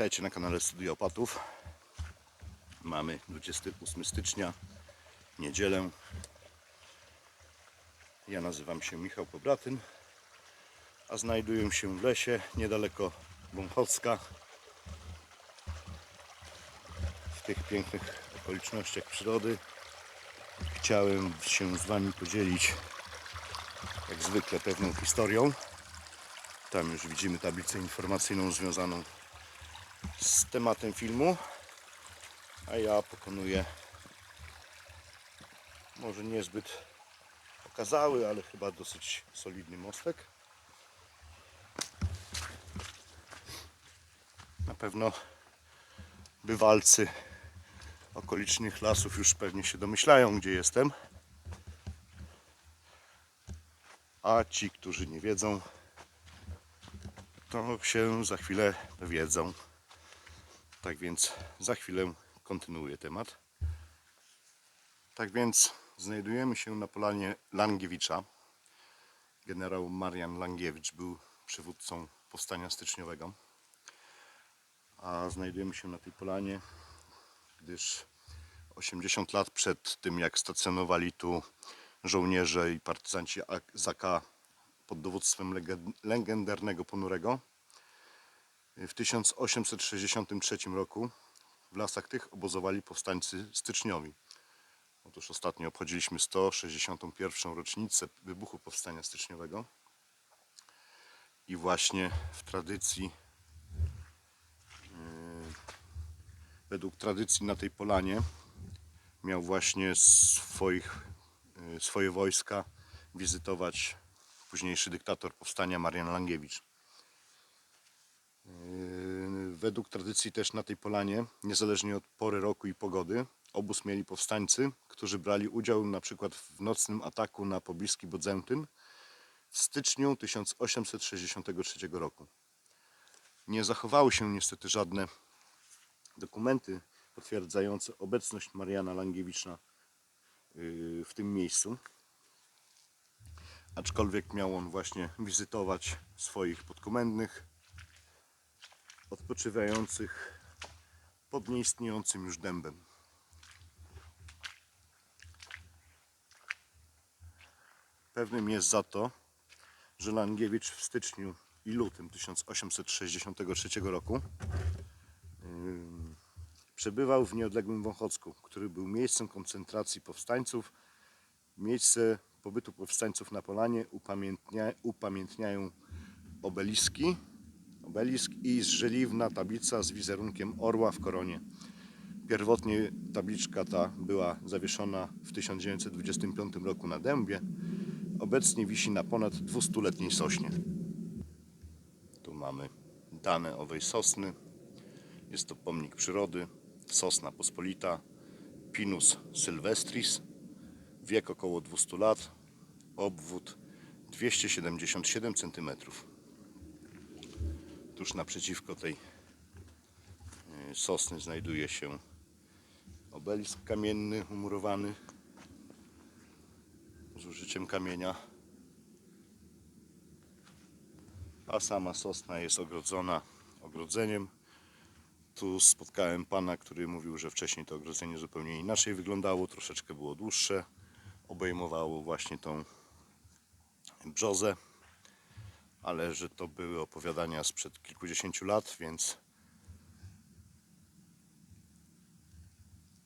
Witajcie na kanale Studio Opatów. Mamy 28 stycznia, niedzielę. Ja nazywam się Michał Pobratyn, a znajduję się w lesie niedaleko Wąchocka. W tych pięknych okolicznościach przyrody chciałem się z Wami podzielić jak zwykle pewną historią. Tam już widzimy tablicę informacyjną związaną z tematem filmu, a ja pokonuję może niezbyt okazały, ale chyba dosyć solidny mostek. Na pewno bywalcy okolicznych lasów już pewnie się domyślają, gdzie jestem. A ci, którzy nie wiedzą, to się za chwilę dowiedzą. Tak więc za chwilę kontynuuję temat. Tak więc znajdujemy się na polanie Langiewicza. Generał Marian Langiewicz był przywódcą powstania styczniowego. A znajdujemy się na tej polanie, gdyż 80 lat przed tym, jak stacjonowali tu żołnierze i partyzanci AK pod dowództwem lege- legendarnego Ponurego, w 1863 roku w lasach tych obozowali powstańcy styczniowi. Otóż ostatnio obchodziliśmy 161. rocznicę wybuchu powstania styczniowego i właśnie w tradycji, yy, według tradycji na tej polanie miał właśnie swoich, yy, swoje wojska wizytować późniejszy dyktator powstania Marian Langiewicz. Yy, Według tradycji też na tej polanie, niezależnie od pory roku i pogody, obóz mieli powstańcy, którzy brali udział na przykład w nocnym ataku na pobliski Bodzentyn w styczniu 1863 roku. Nie zachowały się niestety żadne dokumenty potwierdzające obecność Mariana Langiewicza yy, w tym miejscu. Aczkolwiek miał on właśnie wizytować swoich podkomendnych odpoczywających pod nieistniejącym już dębem. Pewnym jest za to, że Langiewicz w styczniu i lutym 1863 roku ym, przebywał w nieodległym Wąchocku, który był miejscem koncentracji powstańców. Miejsce pobytu powstańców na Polanie upamiętnia, upamiętniają obeliski obelisk i żeliwna tablica z wizerunkiem orła w koronie. Pierwotnie tabliczka ta była zawieszona w 1925 roku na dębie. Obecnie wisi na ponad 200-letniej sośnie. Tu mamy dane owej sosny. Jest to pomnik przyrody, sosna pospolita, Pinus sylvestris, wiek około 200 lat, obwód 277 cm tuż naprzeciwko tej y, sosny znajduje się obelisk kamienny umurowany z użyciem kamienia. A sama sosna jest ogrodzona ogrodzeniem. Tu spotkałem pana, który mówił, że wcześniej to ogrodzenie zupełnie inaczej wyglądało, troszeczkę było dłuższe. Obejmowało właśnie tą brzozę ale że to były opowiadania sprzed kilkudziesięciu lat, więc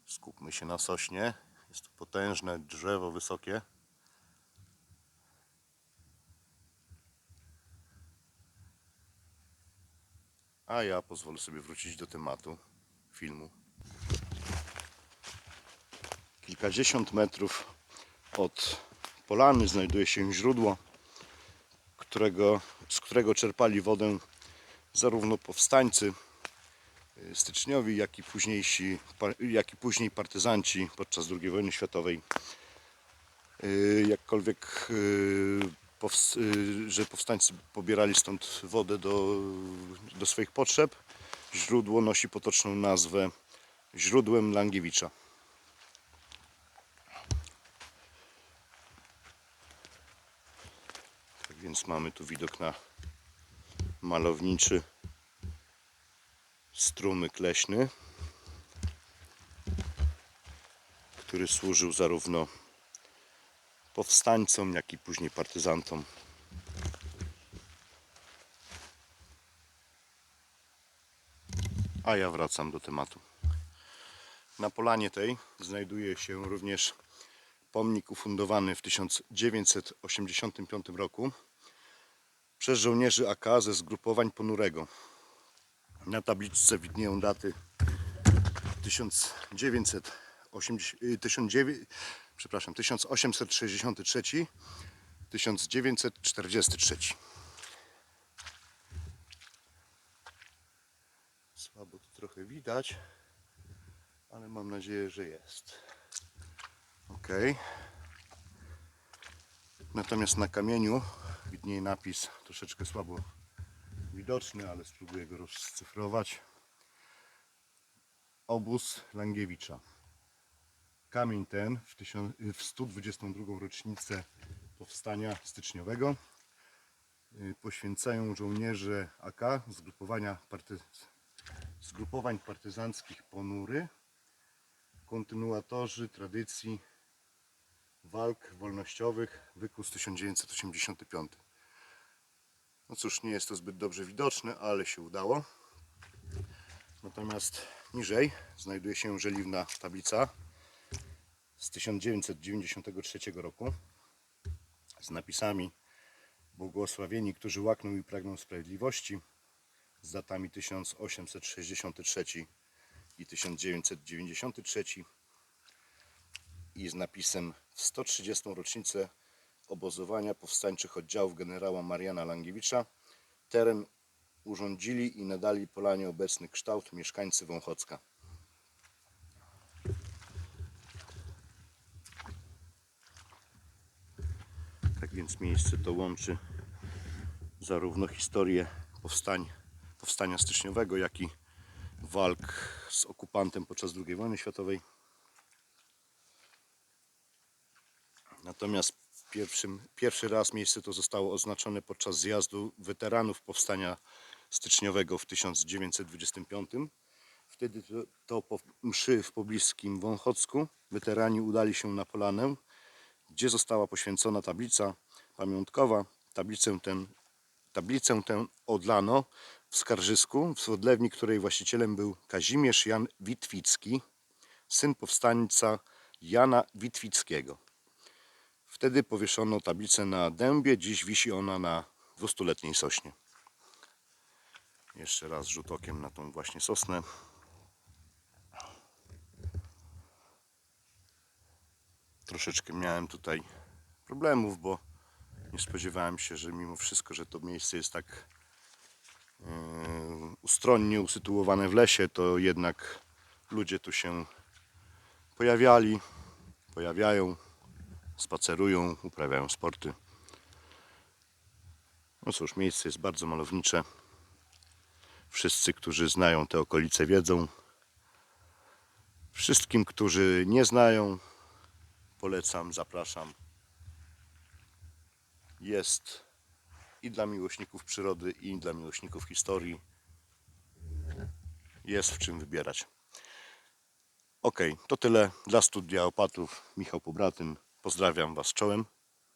skupmy się na sośnie. Jest to potężne drzewo wysokie. A ja pozwolę sobie wrócić do tematu filmu. Kilkadziesiąt metrów od polany znajduje się źródło którego, z którego czerpali wodę zarówno powstańcy y, styczniowi, jak i późniejsi, jak i później partyzanci podczas II wojny światowej. Y, Jakkolwiek, y, że powstańcy pobierali stąd wodę do, do swoich potrzeb, źródło nosi potoczną nazwę źródłem Langiewicza. Więc mamy tu widok na malowniczy strumyk leśny, który służył zarówno powstańcom, jak i później partyzantom. A ja wracam do tematu. Na polanie tej znajduje się również pomnik ufundowany w 1985 roku przez żołnierzy AK ze zgrupowań ponurego. Na tabliczce widnieją daty 1980, y, 1900, przepraszam, 1863 1943. Słabo to trochę widać, ale mam nadzieję, że jest. Ok. Natomiast na kamieniu widnieje napis troszeczkę słabo widoczny, ale spróbuję go rozcyfrować. Obóz Langiewicza. Kamień ten w, tysiąc- w 122 rocznicę powstania styczniowego y, poświęcają żołnierze AK zgrupowania party, zgrupowań partyzanckich Ponury, kontynuatorzy tradycji walk wolnościowych wykus 1985. No cóż, nie jest to zbyt dobrze widoczne, ale się udało. Natomiast niżej znajduje się żeliwna tablica z 1993 roku z napisami Błogosławieni, którzy łakną i pragną sprawiedliwości z datami 1863 i 1993 i z napisem w 130. rocznicę obozowania powstańczych oddziałów generała Mariana Langiewicza teren urządzili i nadali Polanie obecny kształt mieszkańcy Wąchocka. Tak więc miejsce to łączy zarówno historię powstań, powstania styczniowego, jak i walk z okupantem podczas II wojny światowej. Natomiast pierwszym, pierwszy raz miejsce to zostało oznaczone podczas zjazdu weteranów powstania styczniowego w 1925. Wtedy to, to po mszy w pobliskim Wąchocku weterani udali się na Polanę, gdzie została poświęcona tablica pamiątkowa. Tablicę, ten, tablicę tę odlano w Skarżysku, w odlewni której właścicielem był Kazimierz Jan Witwicki, syn powstańca Jana Witwickiego. Wtedy powieszono tablicę na dębie, dziś wisi ona na dwustuletniej sośnie. Jeszcze raz rzut okiem na tą właśnie sosnę. Troszeczkę miałem tutaj problemów, bo nie spodziewałem się, że mimo wszystko, że to miejsce jest tak yy, ustronnie usytuowane w lesie, to jednak ludzie tu się pojawiali, pojawiają, spacerują, uprawiają sporty. No cóż, miejsce jest bardzo malownicze. Wszyscy, którzy znają te okolice, wiedzą. Wszystkim, którzy nie znają, polecam, zapraszam. Jest i dla miłośników przyrody, i dla miłośników historii. Jest w czym wybierać. Ok, to tyle dla studia opatów. Michał Pobratyn. Pozdrawiam Was czołem.